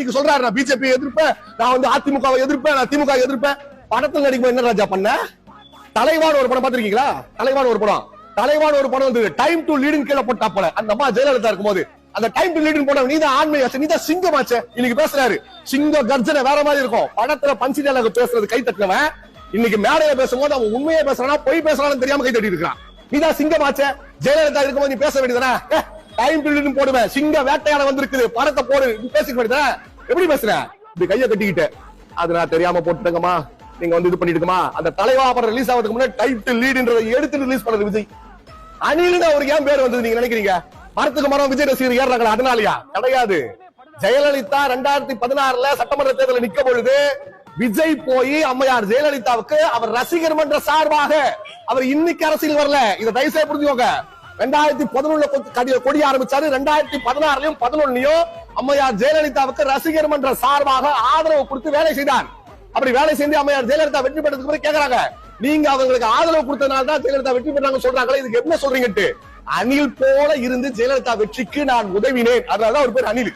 நீங்க சொல்றாரு நான் பிஜேபி எதிர்ப்பேன் நான் வந்து அதிமுக எதிர்ப்பேன் நான் திமுக எதிர்ப்பேன். படத்தில் நடிக்கும் என்ன ராஜா பண்ண? தலைவான ஒரு படம் பாத்திருக்கீங்களா தலைவான ஒரு படம். தலைவான ஒரு படம் வந்து டைம் டு லீடுன்னு கீழே போட்டாப்பல அந்த அம்மா ஜெயலலிதா இருக்கும்போது. அந்த டைம் டு லீடிங் போன நீ தான் ஆண்மையாச்சு நீ தான் ஆச்சு இன்னைக்கு பேசுறாரு. சிங்க கர்ஜனை வேற மாதிரி இருக்கும். படத்துல பஞ்சு டயலாக் பேசுறது கை தட்டினவன். இன்னைக்கு மேடையில பேசும்போது அவன் உண்மையை பேசுறானா பொய் பேசுறான்னு தெரியாம கை தட்டி இருக்கான். நீ தான் ஆச்சு ஜெயலலிதா இருக்கும்போது நீ பேச வேண்டியதானே டைம் டு லீடிங் போடுவேன். சிங்க வேட்டையாட வந்திருக்குது. படத்தை போடு. பேசிக்க வேண்டியதானே எப்படி பேசுற? இப்படி கையை கட்டிக்கிட்டு. அது நான் தெரியாம போட்டுட்டேங்கம்மா. நீங்க வந்து இது பண்ணிட்டுமா அந்த தலைவா படம் ரிலீஸ் ஆகிறதுக்கு முன்னாடி டைட்டில் லீடுன்றதை எடுத்து ரிலீஸ் பண்ணது விஜய். அணிலுன்னு அவருக்கு ஏன் பேர் வந்தது நீங்க நினைக்கிறீங்க? மரத்துக்கு மரம் விஜய் ரசிகர் ஏறாங்களா அதனாலயா? கிடையாது. ஜெயலலிதா ரெண்டாயிரத்தி பதினாறுல சட்டமன்ற தேர்தலில் நிக்க பொழுது விஜய் போய் அம்மையார் ஜெயலலிதாவுக்கு அவர் ரசிகர் மன்ற சார்பாக அவர் இன்னைக்கு அரசியல் வரல. இதை தயவு செய்து புரிஞ்சுக்கோங்க. ரெண்டாயிரத்தி பதினொன்னுல கொடி ஆரம்பிச்சாரு. ரெண்டாயிரத்தி பதினாறுலயும் பதினொன்னுலயும் அம்மையார் ஜெயலலிதாவுக்கு ரசிகர் மன்ற சார்பாக ஆதரவு கொடுத்து வேலை செய்தார் அப்படி வேலை செய்து அம்மையார் ஜெயலலிதா வெற்றி பெற்றதுக்கு பிறகு கேக்குறாங்க. நீங்க அவங்களுக்கு ஆதரவு கொடுத்ததுனால தான் ஜெயலலிதா வெற்றி பெற்றாங்க சொல்றாங்களே இதுக்கு என்ன சொல்றீங்கட்டு அணில் போல இருந்து ஜெயலலிதா வெற்றிக்கு நான் உதவினேன். அதனாலதான் ஒரு பேர் அணில்.